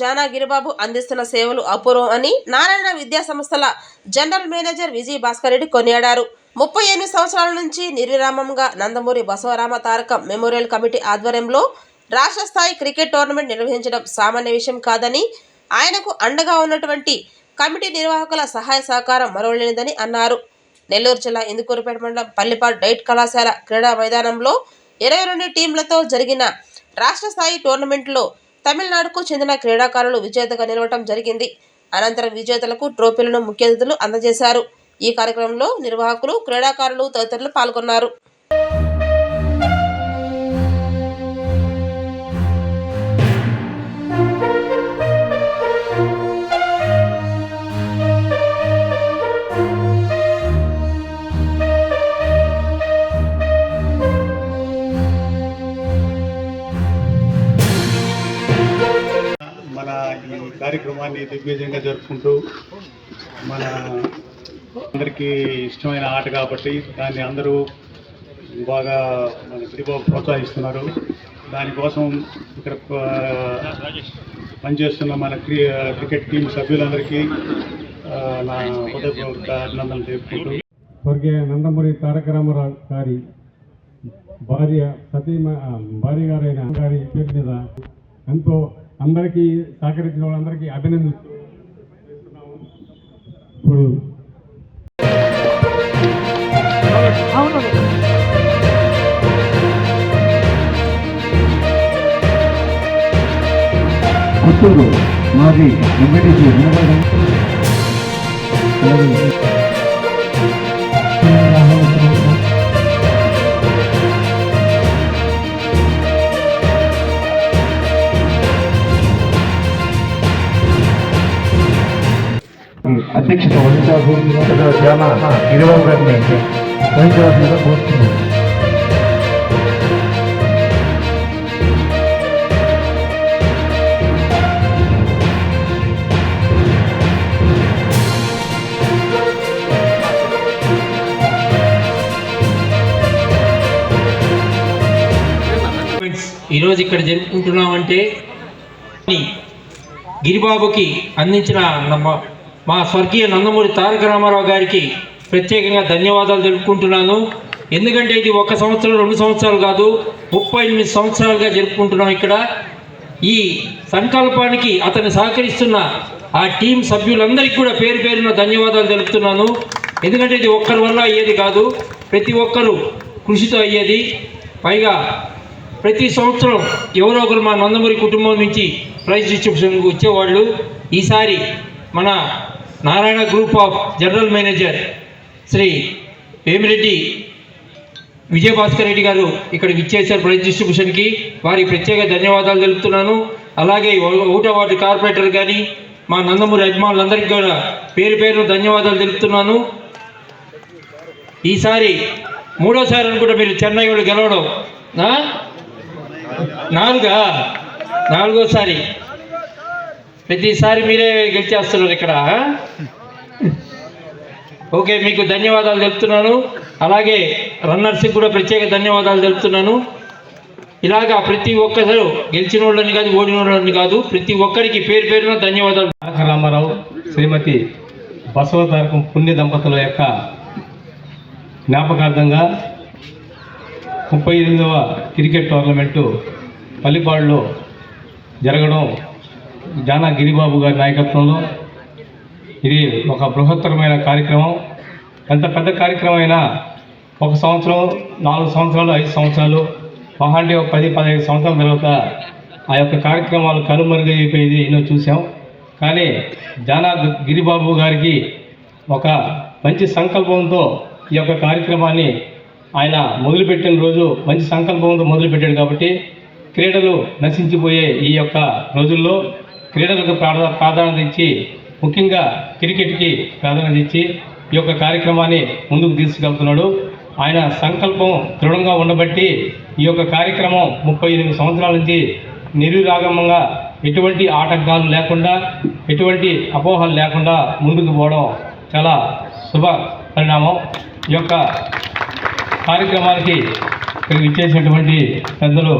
జానా గిరిబాబు అందిస్తున్న సేవలు అపూర్వం అని నారాయణ విద్యా సంస్థల జనరల్ మేనేజర్ విజయ్ భాస్కర్ రెడ్డి కొనియాడారు. ముప్పై ఎనిమిది సంవత్సరాల నుంచి నిర్విరామంగా నందమూరి బసవరామ తారకం మెమోరియల్ కమిటీ ఆధ్వర్యంలో రాష్ట్ర స్థాయి క్రికెట్ టోర్నమెంట్ నిర్వహించడం సామాన్య విషయం కాదని ఆయనకు అండగా ఉన్నటువంటి కమిటీ నిర్వాహకుల సహాయ సహకారం మరవలేనిదని అన్నారు. నెల్లూరు జిల్లా ఇందుకూరుపేట మండలం పల్లిపాడు డైట్ కళాశాల క్రీడా మైదానంలో ఇరవై రెండు టీంలతో జరిగిన రాష్ట్ర స్థాయి టోర్నమెంట్లో తమిళనాడుకు చెందిన క్రీడాకారులు విజేతగా నిలవటం జరిగింది. అనంతరం విజేతలకు ట్రోఫీలను ముఖ్య అతిథులు అందజేశారు. ఈ కార్యక్రమంలో నిర్వాహకులు క్రీడాకారులు తదితరులు పాల్గొన్నారు. కార్యక్రమాన్ని దిగ్విజయంగా జరుపుకుంటూ మన అందరికీ ఇష్టమైన ఆట కాబట్టి దాన్ని అందరూ బాగా మన గిరిబాబు ప్రోత్సహిస్తున్నారు. దానికోసం ఇక్కడ పనిచేస్తున్న మన క్రికెట్ టీం సభ్యులందరికీ నా హృదయపూర్వక అభినందనలు తెలుపుకుంటూ. స్వర్గీయ నందమూరి తారక రామారావు గారి భార్య సతీమ భార్య గారైన గారి పేరు మీద ఎంతో అందరికీ సహకరించిన వాళ్ళందరికీ అభినందిస్తున్నాము ఇప్పుడు పుత్తూరు మాది వెంకటేశ్వర వినబడడం అధ్యక్షత వహించాల్సిన ఇరవై ఈరోజు ఇక్కడ జరుపుకుంటున్నామంటే గిరిబాబుకి అందించిన నమ్మ- మా స్వర్గీయ నందమూరి తారక రామారావు గారికి ప్రత్యేకంగా ధన్యవాదాలు తెలుపుకుంటున్నాను. ఎందుకంటే ఇది ఒక సంవత్సరం రెండు సంవత్సరాలు కాదు ముప్పై ఎనిమిది సంవత్సరాలుగా జరుపుకుంటున్నాం ఇక్కడ. ఈ సంకల్పానికి అతను సహకరిస్తున్న ఆ టీం సభ్యులందరికీ కూడా పేరు పేరున ధన్యవాదాలు తెలుపుతున్నాను. ఎందుకంటే ఇది ఒక్కరి వల్ల అయ్యేది కాదు ప్రతి ఒక్కరూ కృషితో అయ్యేది. పైగా ప్రతి సంవత్సరం ఎవరో ఒకరు మా నందమూరి కుటుంబం నుంచి ప్రైజ్ డిస్ట్రిబ్యూషన్కి వచ్చేవాళ్ళు. ఈసారి మన Narayana group of general manager Shri Vemireddy Vijayabhaskar Reddy గారు ఇక్కడ విచ్చేశారు ప్రైజ్ డిస్ట్రిబ్యూషన్కి. వారికి ప్రత్యేక ధన్యవాదాలు తెలుపుతున్నాను. అలాగే ఊట వార్డు కార్పొరేటర్ కానీ మా నందమూరి అభిమానులందరికీ కూడా పేరు పేరు ధన్యవాదాలు తెలుపుతున్నాను. ఈసారి మూడోసారి అనుకుంటా మీరు చెన్నై వాళ్ళు గెలవడం. నాలుగా? నాలుగోసారి. ప్రతిసారి మీరే గెలిచేస్తున్నారు ఇక్కడ ఓకే మీకు ధన్యవాదాలు తెలుపుతున్నాను. అలాగే రన్నర్స్కి కూడా ప్రత్యేక ధన్యవాదాలు తెలుపుతున్నాను. ఇలాగా ప్రతి ఒక్కరు గెలిచిన వాళ్ళని కాదు ఓడిన వాళ్ళని కాదు ప్రతి ఒక్కరికి పేరు పేరున ధన్యవాదాలు. రామారావు శ్రీమతి బసవతారకం పుణ్య దంపతుల యొక్క జ్ఞాపకార్థంగా ముప్పై ఎనిమిదవ క్రికెట్ టోర్నమెంటు పల్లిపాడులో జరగడం జానా గిరిబాబు గారి నాయకత్వంలో ఇది ఒక బృహత్తరమైన కార్యక్రమం. ఎంత పెద్ద కార్యక్రమం అయినా ఒక సంవత్సరం నాలుగు సంవత్సరాలు ఐదు సంవత్సరాలు మహా ఒక పది పదిహేను సంవత్సరాల తర్వాత ఆ యొక్క కార్యక్రమాలు కనుమరుగైపోయేది ఎన్నో చూసాం కానీ జానా గిరిబాబు గారికి ఒక మంచి సంకల్పంతో ఈ యొక్క కార్యక్రమాన్ని ఆయన మొదలుపెట్టిన రోజు మంచి సంకల్పంతో మొదలుపెట్టాడు కాబట్టి క్రీడలు నశించిపోయే ఈ యొక్క రోజుల్లో క్రీడలకు ప్రాధా ప్రాధాన్యత ఇచ్చి ముఖ్యంగా క్రికెట్కి ప్రాధాన్యత ఇచ్చి ఈ యొక్క కార్యక్రమాన్ని ముందుకు తీసుకెళ్తున్నాడు. ఆయన సంకల్పం దృఢంగా ఉండబట్టి ఈ యొక్క కార్యక్రమం ముప్పై ఎనిమిది సంవత్సరాల నుంచి నిరురాగమంగా ఎటువంటి ఆటంకాలు లేకుండా ఎటువంటి అపోహలు లేకుండా ముందుకు పోవడం చాలా శుభ పరిణామం. ఈ యొక్క కార్యక్రమానికి ఇక్కడికి ఇచ్చేసినటువంటి పెద్దలు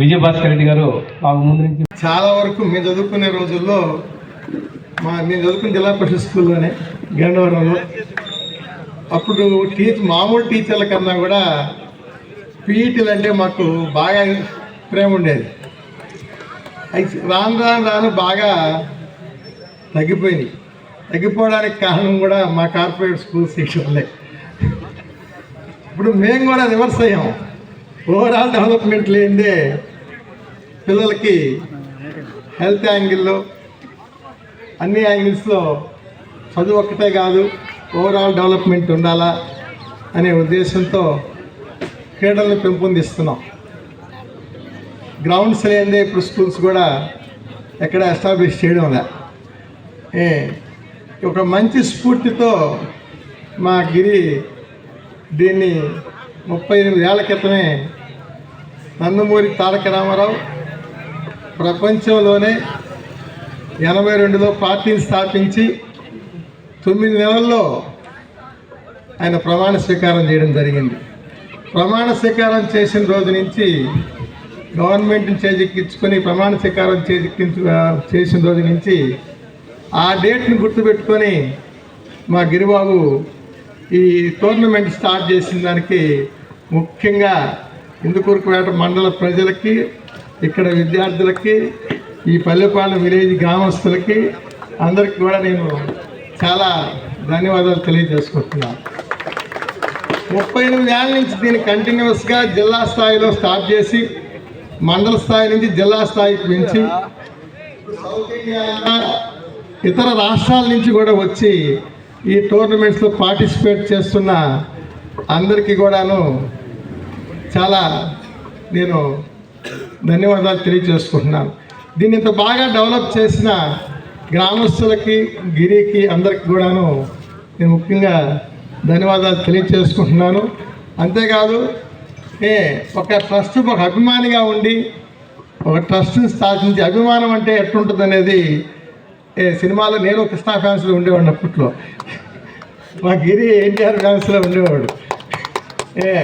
విజయభాస్కర్ రెడ్డి గారు మాకు ముందు నుంచి చాలా వరకు మేము చదువుకునే రోజుల్లో మా మేము చదువుకున్న జిల్లా పరిషత్ స్కూల్లోనే గండవరంలో. అప్పుడు టీచర్ మామూలు టీచర్ల కన్నా కూడా పీఈటీలు అంటే మాకు బాగా ప్రేమ ఉండేది. అయితే రాను రాను రాను బాగా తగ్గిపోయింది తగ్గిపోవడానికి కారణం కూడా మా కార్పొరేట్ స్కూల్ శిక్షణలే. ఇప్పుడు మేము కూడా రివర్స్ అయ్యాం. ఓవరాల్ డెవలప్మెంట్ లేనిదే పిల్లలకి హెల్త్ యాంగిల్లో అన్ని యాంగిల్స్లో చదువు ఒక్కటే కాదు ఓవరాల్ డెవలప్మెంట్ ఉండాలా అనే ఉద్దేశంతో క్రీడలను పెంపొందిస్తున్నాం. గ్రౌండ్స్ లేనిదే ఇప్పుడు స్కూల్స్ కూడా ఎక్కడ ఎస్టాబ్లిష్ చేయడం లే. ఏ, ఒక మంచి స్ఫూర్తితో మా గిరి దీన్ని ముప్పై ఎనిమిది ఏళ్ళ క్రితమే నందమూరి తారక రామారావు ప్రపంచంలోనే ఎనభై రెండులో పార్టీని స్థాపించి తొమ్మిది నెలల్లో ఆయన ప్రమాణ స్వీకారం చేయడం జరిగింది. ప్రమాణ స్వీకారం చేసిన రోజు నుంచి గవర్నమెంట్ని చేజెక్కించుకొని ప్రమాణ స్వీకారం చేజెక్కించు చేసిన రోజు నుంచి ఆ డేట్ని గుర్తుపెట్టుకొని మా గిరిబాబు ఈ టోర్నమెంట్ స్టార్ట్ చేసిన దానికి ముఖ్యంగా ఇందుకూరుకుపేట మండల ప్రజలకి ఇక్కడ విద్యార్థులకి ఈ పల్లెపాలెం విలేజ్ గ్రామస్తులకి అందరికి కూడా నేను చాలా ధన్యవాదాలు తెలియజేసుకుంటున్నాను. ముప్పై ఎనిమిది ఏళ్ళ నుంచి దీన్ని కంటిన్యూస్గా జిల్లా స్థాయిలో స్టార్ట్ చేసి మండల స్థాయి నుంచి జిల్లా స్థాయికి పెంచి సౌత్ ఇండియా ఇతర రాష్ట్రాల నుంచి కూడా వచ్చి ఈ టోర్నమెంట్స్లో పార్టిసిపేట్ చేస్తున్న అందరికీ కూడాను చాలా నేను ధన్యవాదాలు తెలియజేసుకుంటున్నాను. దీన్ని ఇంత బాగా డెవలప్ చేసిన గ్రామస్తులకి గిరికి అందరికి కూడాను నేను ముఖ్యంగా ధన్యవాదాలు తెలియజేసుకుంటున్నాను. అంతేకాదు ఏ ఒక ట్రస్ట్ ఒక అభిమానిగా ఉండి ఒక ట్రస్ట్ని స్థాపించి అభిమానం అంటే ఎట్లుంటుంది అనేది ఏ సినిమాలో నేను కృష్ణా ఫ్యాన్స్లో ఉండేవాడిని అప్పట్లో. మా గిరి ఎన్టీఆర్ ఫ్యాన్స్లో ఉండేవాడు. ఏ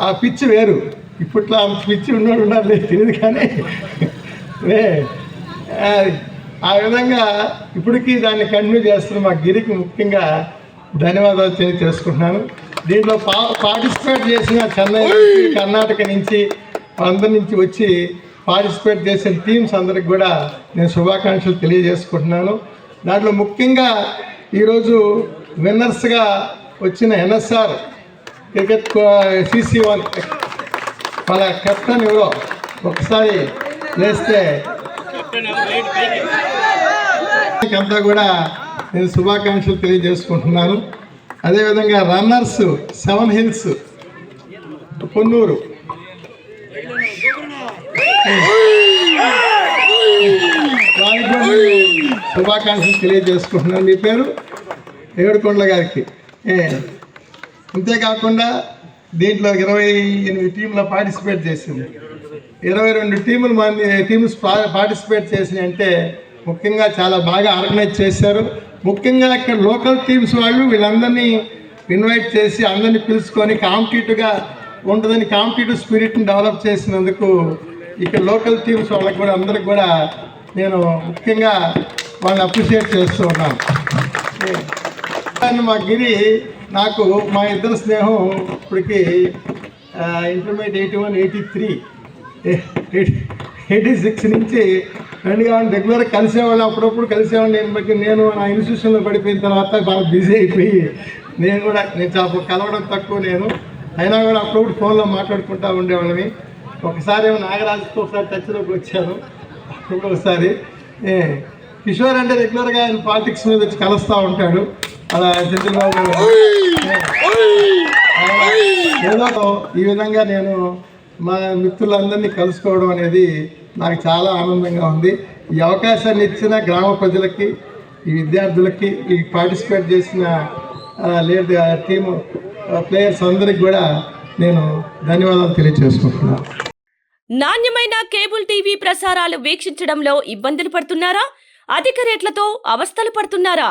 ఆ పిచ్చి వేరు. ఇప్పట్లో పిచ్చి ఉన్నాడు ఉన్నారు లేదు తెలియదు కానీ. ఏ ఆ, విధంగా ఇప్పటికీ దాన్ని కంటిన్యూ చేస్తున్న మా గిరికి ముఖ్యంగా ధన్యవాదాలు తెలియజేసుకుంటున్నాను దీంట్లో పా పార్టిసిపేట్ చేసిన చెన్నై కర్ణాటక నుంచి అందరి నుంచి వచ్చి పార్టిసిపేట్ చేసిన టీమ్స్ అందరికి కూడా నేను శుభాకాంక్షలు తెలియజేసుకుంటున్నాను. దాంట్లో ముఖ్యంగా ఈరోజు విన్నర్స్గా వచ్చిన ఎన్ఎస్ఆర్ క్రికెట్ సిసి వన్ వాళ్ళ కెప్టెన్ ఎవరో ఒకసారి వేస్తే అంతా కూడా నేను శుభాకాంక్షలు తెలియజేసుకుంటున్నాను. అదేవిధంగా రన్నర్స్ సెవెన్ హిల్స్ పొన్నూరు శుభాకాంక్షలు తెలియజేసుకుంటున్నాను. మీ పేరు? ఏడుకొండల గారికి. అంతేకాకుండా దీంట్లో ఇరవై ఎనిమిది టీంలో పార్టిసిపేట్ చేసింది. ఇరవై రెండు టీములు మంది టీమ్స్ పా- పార్టిసిపేట్ చేసినాయి అంటే ముఖ్యంగా చాలా బాగా ఆర్గనైజ్ చేశారు. ముఖ్యంగా ఇక్కడ లోకల్ టీమ్స్ వాళ్ళు వీళ్ళందరినీ ఇన్వైట్ చేసి అందరినీ పిలుచుకొని కాంపిటేటివ్గా ఉంటుందని కాంపిటేటివ్ స్పిరిట్ని డెవలప్ చేసినందుకు ఇక్కడ లోకల్ టీమ్స్ వాళ్ళకి కూడా అందరికి కూడా నేను ముఖ్యంగా వాళ్ళని అప్రిషియేట్ చేస్తూ ఉన్నాను. కానీ మా గిరి నాకు మా ఇద్దరు స్నేహం ఇప్పటికి intermediate eighty one eighty three eighty six నుంచి రెండుగా రెగ్యులర్గా కలిసేవాళ్ళు అప్పుడప్పుడు కలిసేవాడిని. నేను బట్టి నేను నా ఇన్స్టిట్యూషన్లో పడిపోయిన తర్వాత బాగా బిజీ అయిపోయి నేను కూడా నేను చాలా కలవడం తక్కువ నేను. అయినా కూడా అప్పుడప్పుడు ఫోన్లో మాట్లాడుకుంటూ ఉండేవాళ్ళని ఒకసారి ఏమో నాగరాజుతో ఒకసారి టచ్లోకి వచ్చాను. అప్పుడు ఒకసారి ఏ, కిషోర్ అంటే రెగ్యులర్గా ఆయన పాలిటిక్స్ మీద వచ్చి కలుస్తూ ఉంటాడు. చంద్రబాబు ఏదో ఈ విధంగా నేను మా మిత్రులందరినీ కలుసుకోవడం అనేది నాకు చాలా ఆనందంగా ఉంది. ఈ అవకాశాన్ని ఇచ్చిన గ్రామ ప్రజలకి ఈ విద్యార్థులకి ఈ పార్టిసిపేట్ చేసిన ఆ టీము ప్లేయర్స్ అందరికి కూడా నేను ధన్యవాదాలు తెలియజేసుకుంటున్నాను. నాణ్యమైన కేబుల్ టీవీ ప్రసారాలు వీక్షించడంలో ఇబ్బందులు పడుతున్నారా? అధిక రేట్లతో అవస్థలు పడుతున్నారా?